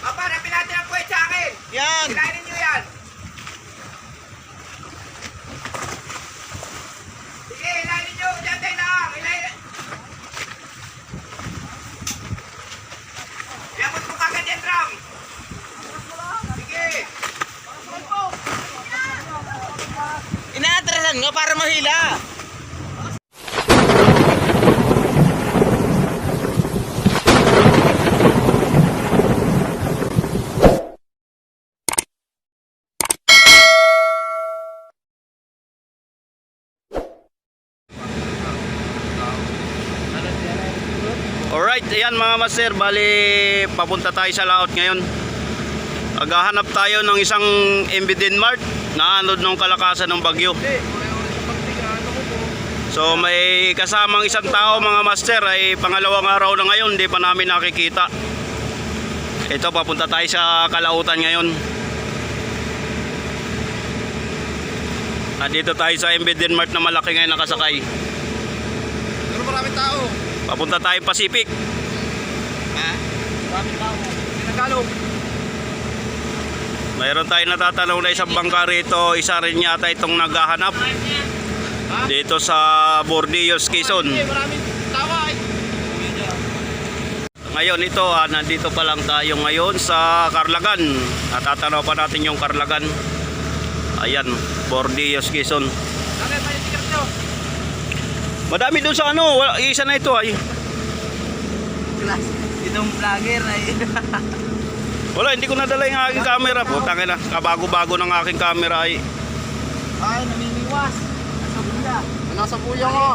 Papa, hanapin natin ang puwet sa akin. Yan. Kinainin nyo yan. Sige, ilainin nyo. Diyan tayo lang. Ilainin. Iabot mo kagad yan, drum. Sige. Inaatrasan nga para mahila. Alright, ayan mga master, bali papunta tayo sa laot ngayon. Aghahanap tayo ng isang MB Denmark na anod ng kalakasan ng bagyo. So may kasamang isang tao mga master ay pangalawang araw na ngayon, hindi pa namin nakikita. Ito, papunta tayo sa kalautan ngayon. Nandito tayo sa MB Denmark na malaki ngayon nakasakay. Pero maraming tao. Papunta tayo Pacific. Maraming tao. Sinagalog. Mayroon tayong natatanaw na isang bangka rito, isa rin yata itong naghahanap dito sa Bordeaux, Quezon. Ngayon ito, ah, nandito pa lang tayo ngayon sa Carlagan. Natatanaw pa natin yung Carlagan. Ayan, Bordeaux, Quezon. Madami doon sa ano, isa na ito ay. Class. Itong vlogger ay. Wala, hindi ko nadala yung aking camera po. Tangin na, kabago-bago ng aking camera ay. ay, namimiwas. Nasa buya. Nasa buya ko.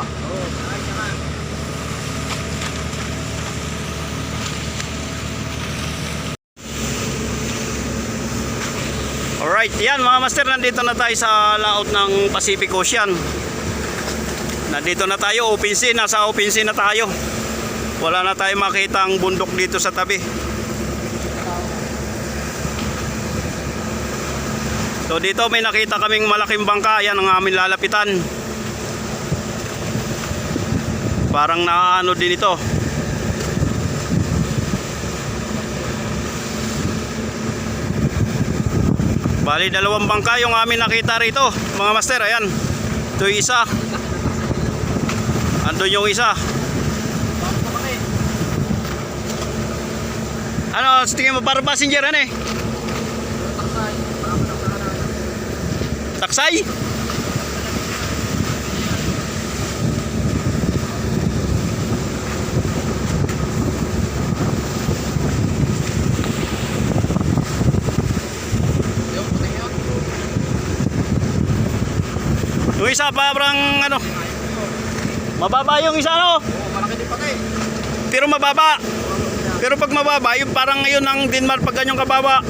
Alright, yan mga master, nandito na tayo sa laot ng Pacific Ocean. Nandito na tayo, open sea, nasa open sea na tayo. Wala na tayo makita ang bundok dito sa tabi. So dito may nakita kaming malaking bangka, yan ang aming lalapitan. Parang naano din ito. Bali, dalawang bangka yung amin nakita rito. Mga master, ayan. Ito yung isa. Andun yung isa. Ano, tingin mo para passenger ano eh? Taksay? Yung isa parang ano? Mababa yung isa no? Oo, malaki din pati. Pero mababa. Pero pag mababa, yung parang ngayon ang Denmark pag ganyang kababa.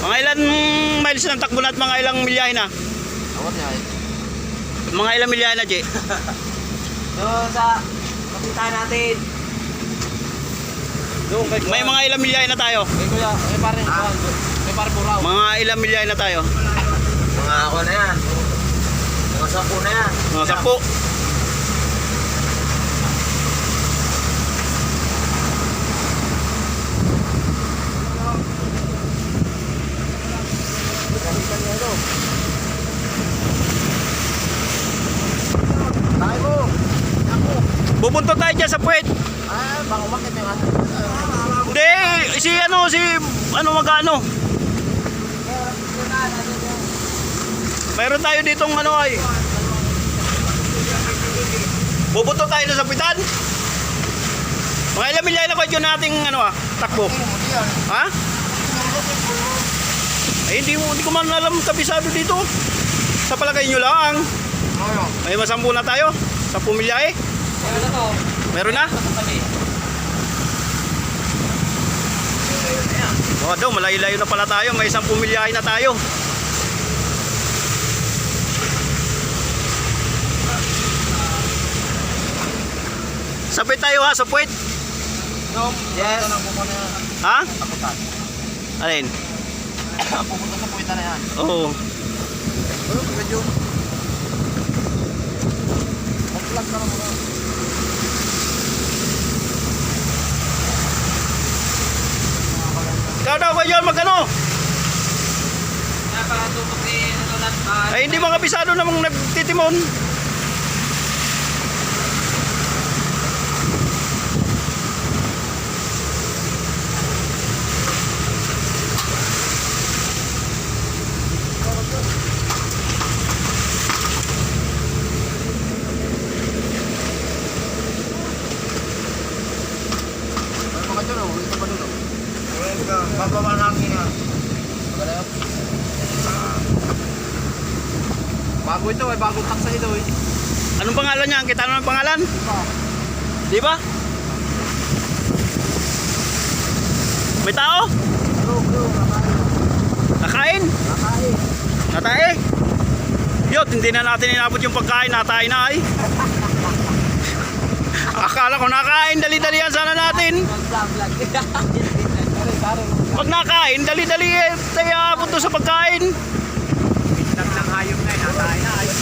Mga ilan miles ng takbo na at mga ilang milyahe na? Awat niya ay. Mga ilang milyahe na, Che? Doon sa kapitan natin. Doon kay May mga ilang milyahe na tayo? Kay kuya, may pare, may pare buraw. Mga ilang milyahe na tayo? Mga ako na yan. Mga sampu na yan. Mga sampu. Tayo mo. Ako. Bubunto tayo dyan sa puwet. Ah, baka umakit ato. Hindi, si ano, si ano magano. Mayroon tayo ditong ano ay. Bubunto tayo sa pitan. Mga ilang milyahe na kwadyo nating ano ah, takbo. Ha? Eh, hindi, hindi ko man alam kabisado dito. Sa palagay nyo lang. Ano? May masampu na tayo. Sa pumilyahe. Ano na to? Meron na? Oh, daw, malayo-layo na pala tayo. May isang pumilyahin na tayo. Sapit tayo ha, sa puwit. Yes. Ha? Alin? Pupunta sa puwita na yan. Oo. Ano, medyo... Mag-vlog ka lang daw ba yun, magkano? Tutok ni ano Ay, hindi mga bisado namang nagtitimon. Ano mga dyan, oh? Ito pa dun, oh. Bababa ng hangin nga. Maganda yun? Eh, bagong taksa ito eh. Anong pangalan niya? Kita na ng pangalan? Di ba? May tao? Bro, bro, Nakain? kakain. Kakain. Natae? Yot, hindi na natin inabot yung pagkain. Natae na ay. Akala ko nakain, dali-dali yan sana natin. Pag nakain, dali-dali eh. Tayo abot doon sa pagkain. Isang ng hayop na eh, nataay na. Ayos.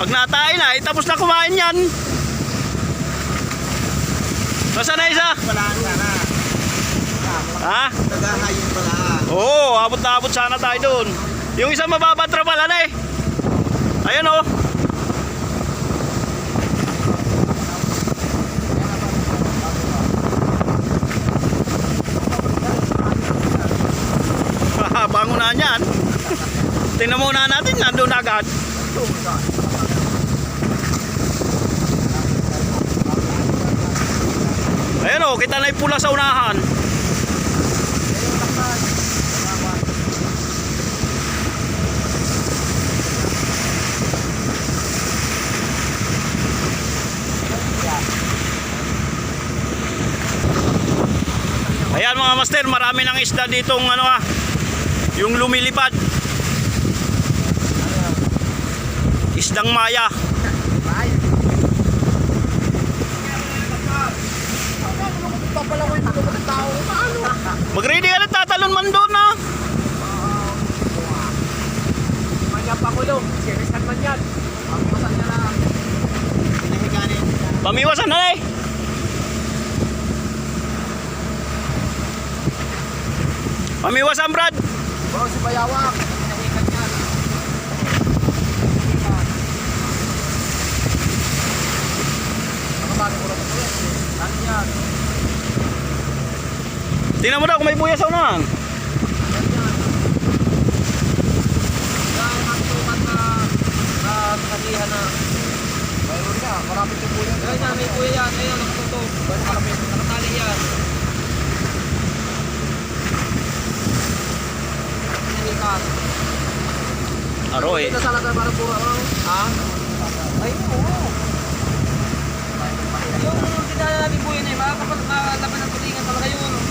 Pag natae na, eh, tapos na kumain yan. Nasaan na isa? Wala sana. Ha? Pala. Oo, abot na abot sana tayo doon. Yung isa mababatra pala na eh. Ayan oh. Bango na yan. Tingnan muna natin, nandun na agad. Ayan oh, kita na yung pula sa unahan. Ayan mga master, marami ng isda ditong ano ah, yung lumilipad. Isdang maya. Papalaw yung tulog ng tao. Paano? Mag-ready ka na, tatalon man doon ah. Manya pakulo. Seriousan man yan. Pagpasan niya lang. Pinahiganin. Pamiwasan na eh. Pamiwasan Brad. Bro, si Bayawak. Pinahigan yan. Nakabali ko lang ito yan. Ano yan? Tingnan mo daw kung may buya sa unahan. Yan yan. Yan ang tumat na na na. Mayroon niya. Marami yung buyan. Ayun na, may kuya yan. Ayun, nakatutok. Nakatali yan. Nanikas. Aroy. Ito sa lagar para puro? Ha? Ay, oo. Yung tinala namin kuya na yun, makakapag makalaban ng tulingan talaga yun.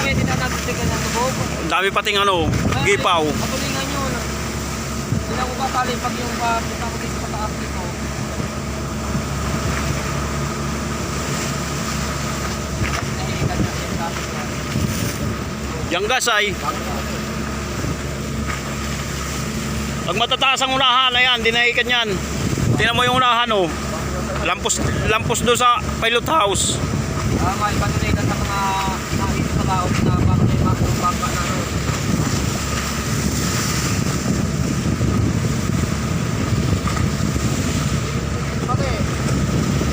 Tinala natin tignan ng lubog. Ang dami pating ano, gipaw. Patulingan yun. Hindi na ko papali pag yung papunta ko dito pataas dito. Na. Yang gas ay. Pag matataas ang unahan, ayan, dinahikan yan. Tingnan mo yung unahan oh. Lampos, lampos doon sa pilot house. Ah, may patulingan sa mga laot na parang may bangka na.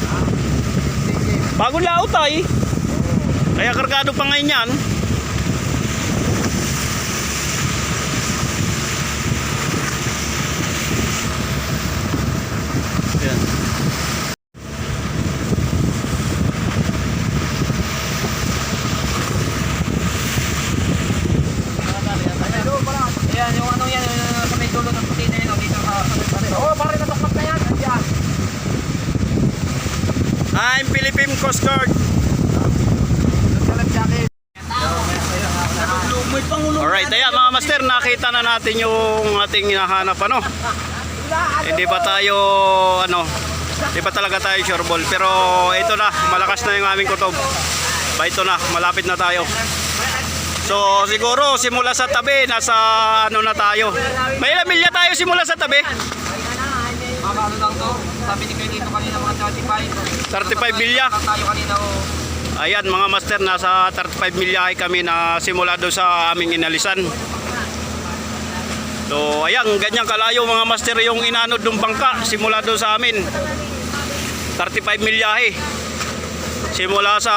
Ha? Sige. Bagong laot ay. Kaya kargado pa ngayon. Yan. Ay, doon pala. Ayan, yung ano yan, yung sa may dulo ng puti na yun, oh, dito sa sa may Oo, pare natakpat na yan. Ayan. I'm Philippine Coast Guard. Alright, ayan mga master, nakita na natin yung ating hinahanap ano. Hindi ba tayo ano, hindi ba talaga tayo sure ball. Pero ito na, malakas na yung aming kutob. Ba ito na, malapit na tayo. So siguro simula sa tabi, nasa ano na tayo. May ilang milya tayo simula sa tabi? Mga ano lang to, sabi ni kayo dito kanina mga 35. 35 milya. Tayo kanina o. Ayan mga master, nasa 35 milyahe kami na simula doon sa aming inalisan. So ayan, ganyan kalayo mga master yung inanod ng bangka simula doon sa amin. 35 milyahe. Simula sa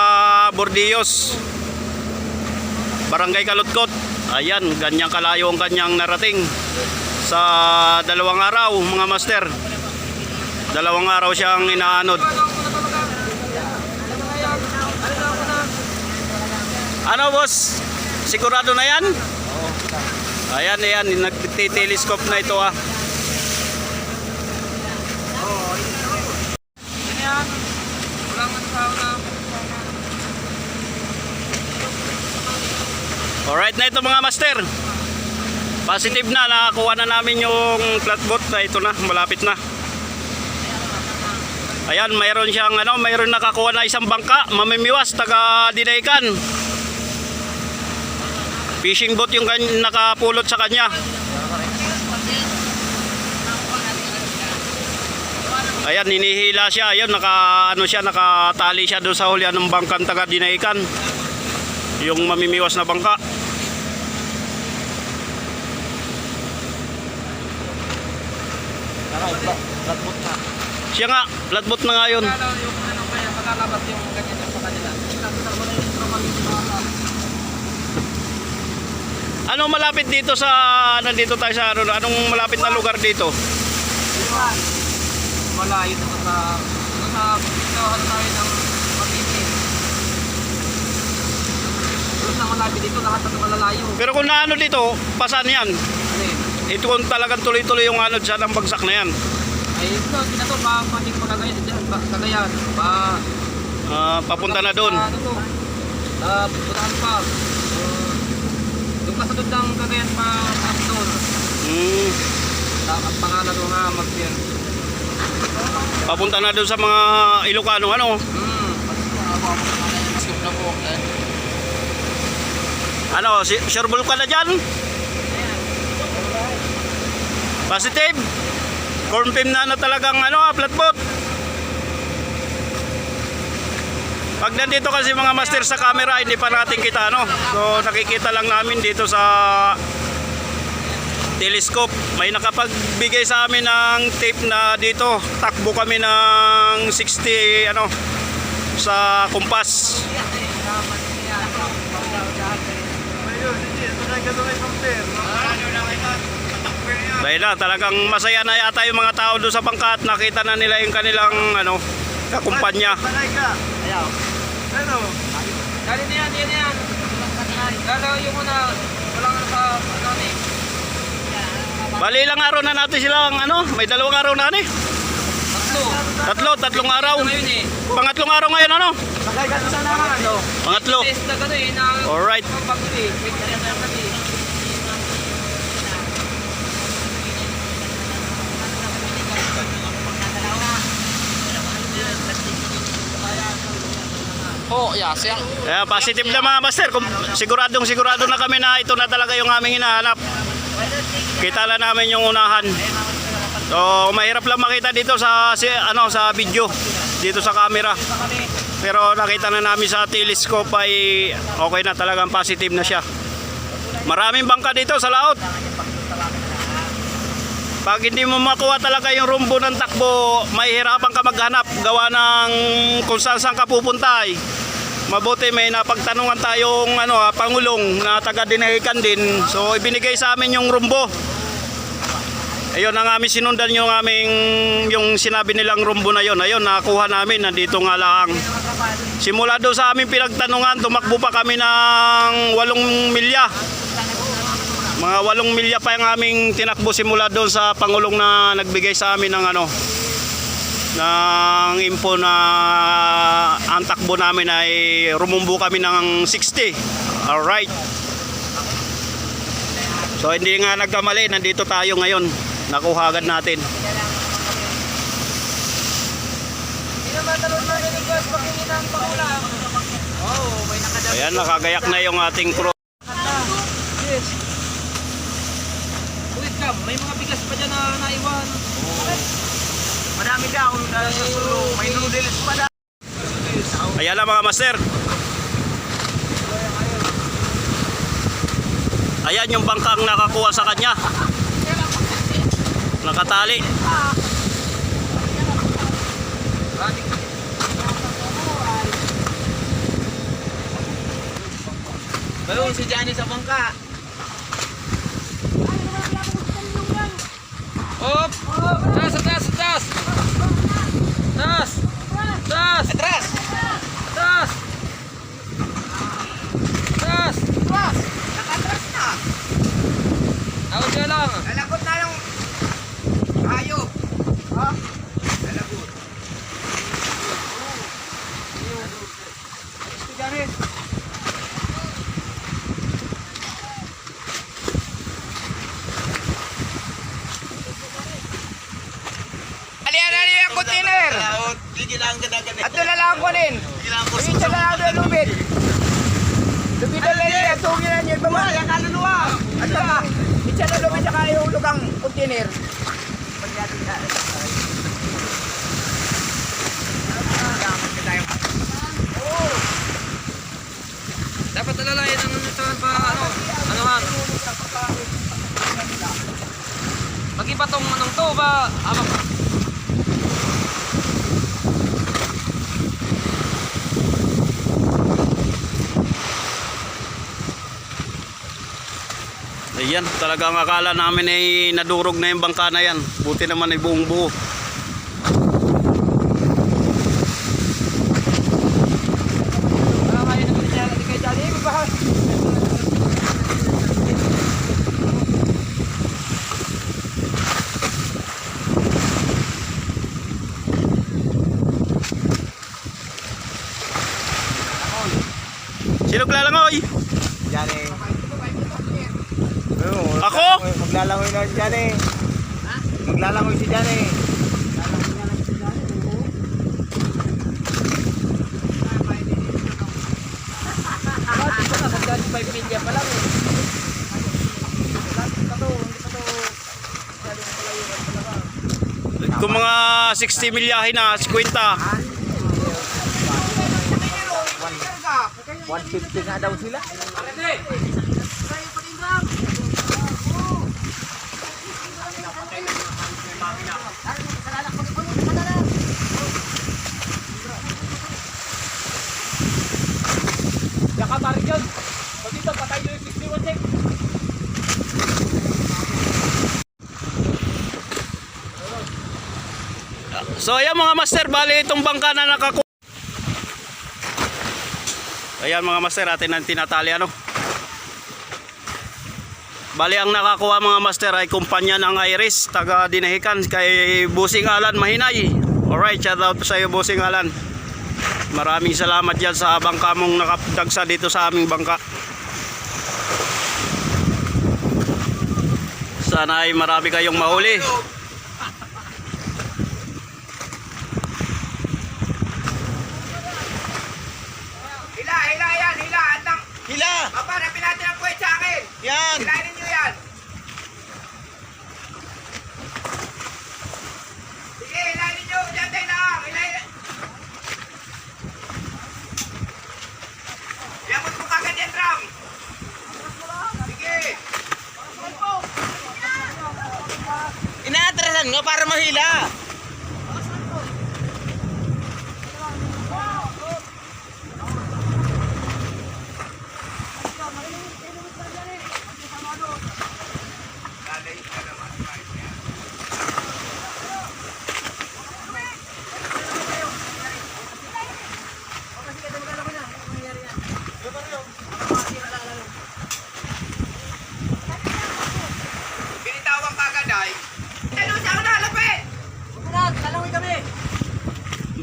Bordillos. Barangay Kalutkot. Ayan, ganyan kalayo ang kanyang narating sa dalawang araw mga master. Dalawang araw siyang inaanod. Ano boss? Sigurado na yan? Ayan, ayan. Nagtitelescope na ito ah. Alright na ito mga master. Positive na. Nakakuha na namin yung flatboat ito na. Malapit na. Ayan, mayroon siyang ano, mayroon nakakuha na isang bangka, mamimiwas, taga Dinaykan. Fishing boat yung nakapulot sa kanya. Ayan, hinihila siya. Ayun, naka, ano siya, nakatali siya doon sa hulihan ng bangkang taga Dinaykan. Yung mamimiwas na bangka. Siya nga, flatboat na nga yun. Yung ano kaya, malalabas yung ganyan yung sa kanila. Ano malapit dito sa, nandito tayo sa, ano, anong malapit na lugar dito? Malayo na sa sa pinawahan tayo ng pag-ibig. Doon na malapit dito, lahat ng malalayo. Pero kung naano dito, pasan yan. Ano yun? Ito kung talagang tuloy-tuloy yung ano dyan, ang bagsak na yan. Ay, ito, ginato, pa, pating pagkagayan dyan, ba, kagayan, pa, Ah, papunta na doon. Ano to? Ah, putahan pa. Uh, yung kasunod ng kagayan pa, up doon. Hmm, Ang pangalan ko nga, mag-pier. papunta na doon sa mga Ilocano, ano. Hmm. Ano, si, sureball ka na dyan? Positive? Confirm na na talagang ano, ah, flatboat. Pag nandito kasi mga master sa camera, hindi pa natin kita, ano. So, nakikita lang namin dito sa telescope. May nakapagbigay sa amin ng tape na dito. Takbo kami ng 60, ano, sa kumpas. Dahil na, talagang masaya na yata yung mga tao doon sa bangka at nakita na nila yung kanilang ano, kakumpanya. Ayaw. Ano? Dali na yan, yan yan. Dali yung muna, walang ano sa, ano eh. Bali ilang araw na natin silang ano, may dalawang araw na ni. Tatlo. Tatlo, tatlong araw. Eh. Pangatlong araw ngayon ano? Ano? Pangatlo. Na eh, na Alright. pag-uli. May kaya na kami. Oh, yeah, siyang. Kaya positive na mga master. Kung siguradong sigurado na kami na ito na talaga yung aming hinahanap. Kita na namin yung unahan. So, mahirap lang makita dito sa si, ano sa video, dito sa camera. Pero nakita na namin sa telescope ay okay na talagang positive na siya. Maraming bangka dito sa laot. Pag hindi mo makuha talaga yung rumbo ng takbo, mahihirapan ka maghanap gawa ng kung saan saan ka pupunta eh. Mabuti may napagtanungan tayong ano, ah, pangulong na taga Dinahican din. So ibinigay sa amin yung rumbo. Ayun ang aming sinundan yung aming yung sinabi nilang rumbo na yon. Ayun nakakuha namin nandito nga lang. Simula doon sa aming pinagtanungan, tumakbo pa kami ng 8 milya. Mga 8 milya pa yung aming tinakbo simula doon sa pangulong na nagbigay sa amin ng ano ng info na ang takbo namin ay rumumbo kami ng 60. Alright. So hindi nga nagkamali, nandito tayo ngayon. Nakuha agad natin. Ayan, nakagayak na yung ating crew. Ka, may mga bigas pa dyan na naiwan. Madami daw na sa sulo. May noodles pa daw. Ayan na mga master. Ayan yung bangkang nakakuha sa kanya. Nakatali. Balong si Johnny sa bangka. Op! Tas, tas, tas! Tas! Tas! Atras! Tas! Tas! Atras! Nakatras na. Tawag ka lang. Lalagot na yung hayop. Ha? Lalagot. Si Johnny. Aliyan na yung container. At doon na lang kunin. Yung isa na lang doon lubid. Lubid na lang yan. Tungin na niyo. Baba. Yan kaluluwa. At saka, isa na lubid saka yung lugang container. Dapat alalayan ang ito pa ano, anuhan. Mag-iba tong anong to ba? Ama, Ayan, talagang akala namin ay nadurog na yung bangka na yan. Buti naman ay buong buo. wala kayo naman niya ni kay Johnny. Ba? Sino lalangoy? Johnny. Ako? Maglalangoy na si Johnny. Maglalangoy si Johnny. Bakit ito na? Hanggang 5 million pa lang eh. Kung mga 60 milyahin na, 50. 150 nga daw sila. Saka tarik yun. Pag dito, patay nyo yung 61 check. So ayan mga master, bali itong bangka na nakaku... Ayan mga master, atin ang tinatali ano. Bali ang nakakuha mga master ay kumpanya ng Iris, taga Dinahican kay Busing Alan Mahinay. Alright, shout out sa iyo Busing Alan. Maraming salamat yan sa bangka mong nakapdagsa dito sa aming bangka. Sana ay marami kayong mahuli. Hila! Papa, napin natin ang puwet sa akin. Yan! Hilainin nyo yan. Sige, hilainin nyo. Diyan tayo lang. Hilainin. Yamot mo kagad yan, Ram. Sige. Inaatrasan nga para mahila!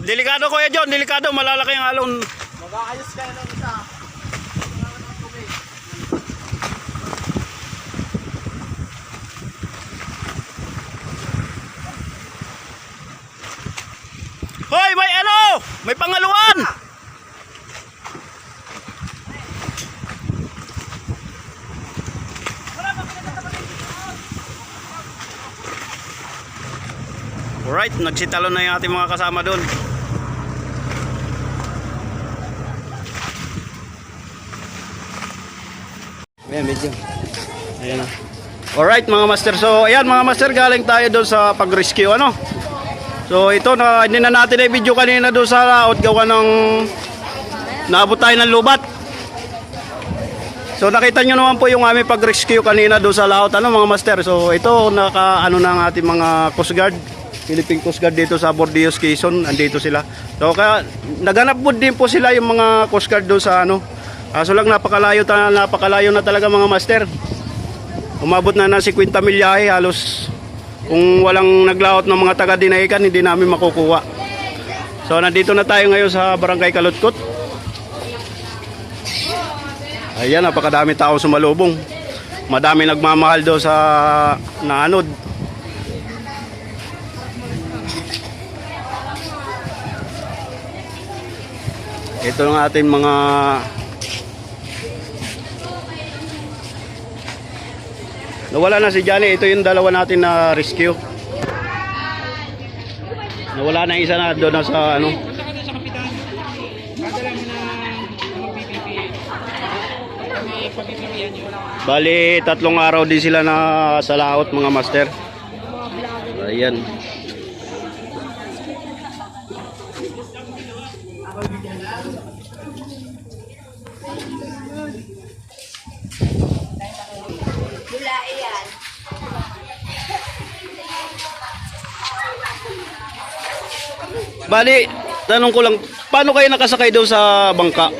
Delikado ko kuya John, delikado malalaki ang alon. Mag-aayos kayo ng isa. Hoy, may ano? May pangaluan. Alright, nagsitalo na yung ating mga kasama doon. Ayan, medyo. Ayan na. Alright mga master. So ayan mga master, galing tayo doon sa pag-rescue ano. So ito na hindi na natin na video kanina doon sa laot gawa ng naabot tayo ng lubat. So nakita nyo naman po yung aming pag-rescue kanina doon sa laot ano mga master. So ito naka ano na ang ating mga Coast Guard, Philippine Coast Guard dito sa Bordeaux, Quezon, andito sila. So kaya naganap po din po sila yung mga Coast Guard doon sa ano. Kaso lang napakalayo, ta, napakalayo na talaga mga master. Umabot na ng 50 milyahe halos kung walang naglaot ng mga taga Dinaikan hindi namin makukuha. So nandito na tayo ngayon sa Barangay Kalutkot. Ayan, napakadami tao sumalubong. Madami nagmamahal do sa naanod. Ito ang ating mga Nawala na si Johnny. Ito yung dalawa natin na rescue. Nawala na isa na doon na sa ano. Bali, tatlong araw din sila na sa laot mga master. Ayan. Bali, tanong ko lang, paano kayo nakasakay doon sa bangka?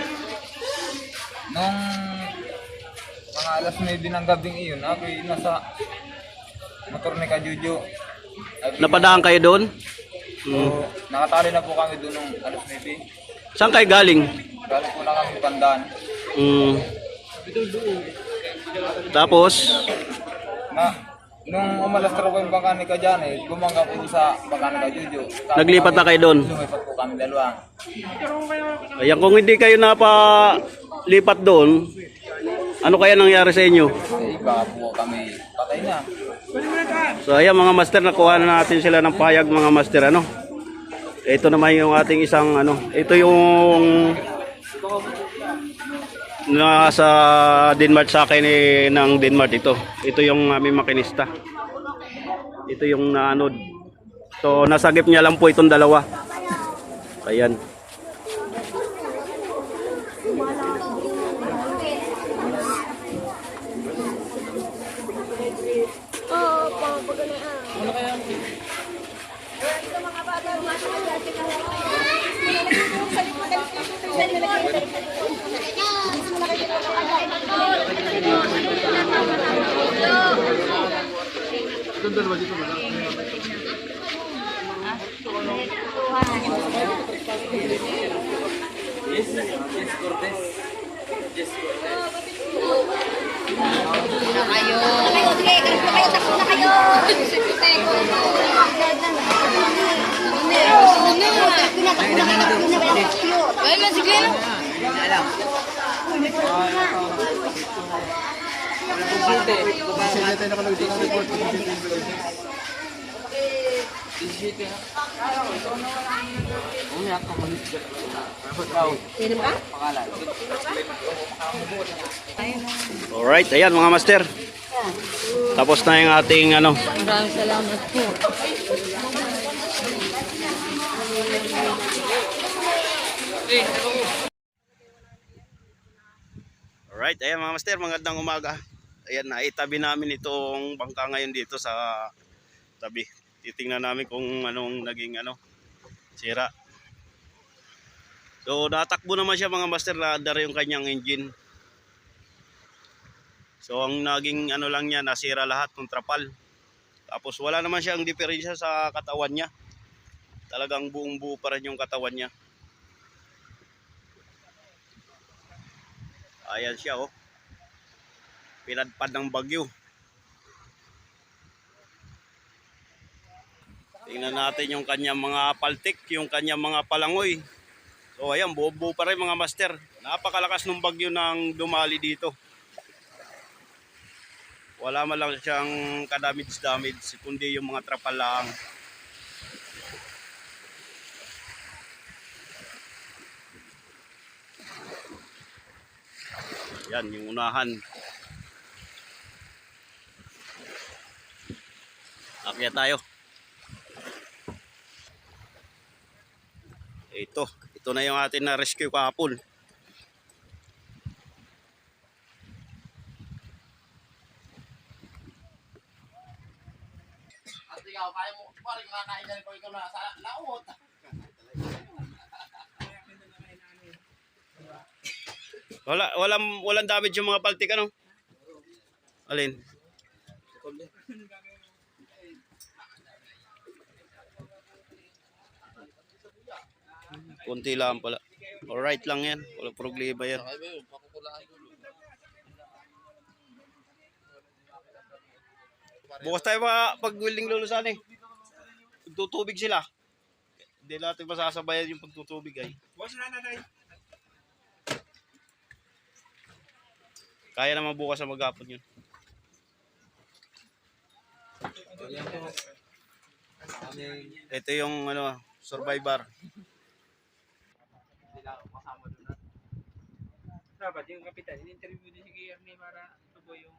Nung mga alas 9 ng gabing iyon, ako'y nasa motor ni Kajujo. At Napadaan kayo doon? So, nakatali na po kami doon nung alas 9. Saan kayo galing? Galing po na kami pandaan. Mm. Tapos, Na, nung umalas na po yung bangka ni Kajane, gumangga po sa bangka ni Kajujo. Tapos Naglipat na kayo doon? Lumipat po kami dalawa. ayan kung hindi kayo napalipat doon, ano kaya nangyari sa inyo? Eh, iba po kami patay na. So ayan mga master, nakuha na natin sila ng payag mga master ano. Ito naman yung ating isang ano, ito yung nasa Denmark sa akin eh, ng Denmark ito. Ito yung aming makinista. Ito yung naanod. So nasagip niya lang po itong dalawa. Ayan. Kayo. Kayo, sige, po kayo, takbo na kayo. Teko. Ayun, sige na. Alright, ayan mga master. Tapos na yung ating ano, Maraming salamat po. Alright, ayan mga master, magandang umaga. Ayan, naitabi namin itong bangka ngayon dito sa tabi. Titingnan namin kung anong naging ano, sira. So, natakbo naman siya mga master, nadar yung kanyang engine. So, ang naging ano lang niya, nasira lahat ng trapal. Tapos wala naman siyang diferensya sa katawan niya. Talagang buong buo pa rin yung katawan niya. Ayan siya oh. Pinadpad ng bagyo. Tingnan natin yung kanyang mga paltik, yung kanyang mga palangoy. So ayan, buo-buo pa rin mga master. Napakalakas ng bagyo ng dumali dito. Wala man lang siyang kadamage-damage, kundi yung mga trapal lang. Yan, yung unahan. Akyat tayo. Ito, ito na yung atin na rescue kahapon. At ikaw, kaya mo, parang makakainan ko ikaw na sa laot. Wala, walang, walang damage yung mga paltik ano? Alin? Kunti lang pala. Alright lang yan. Wala problema yan. Bukas tayo pa pag willing lulusan eh. Tutubig sila. Hindi natin masasabayan yung pagtutubig ay. Kaya naman bukas na maghapon yun. Ito yung ano, survivor. Dapat yung kapitan, in-interview din si Guillermo para tubo yung...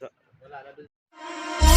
Sa- Wala na dun.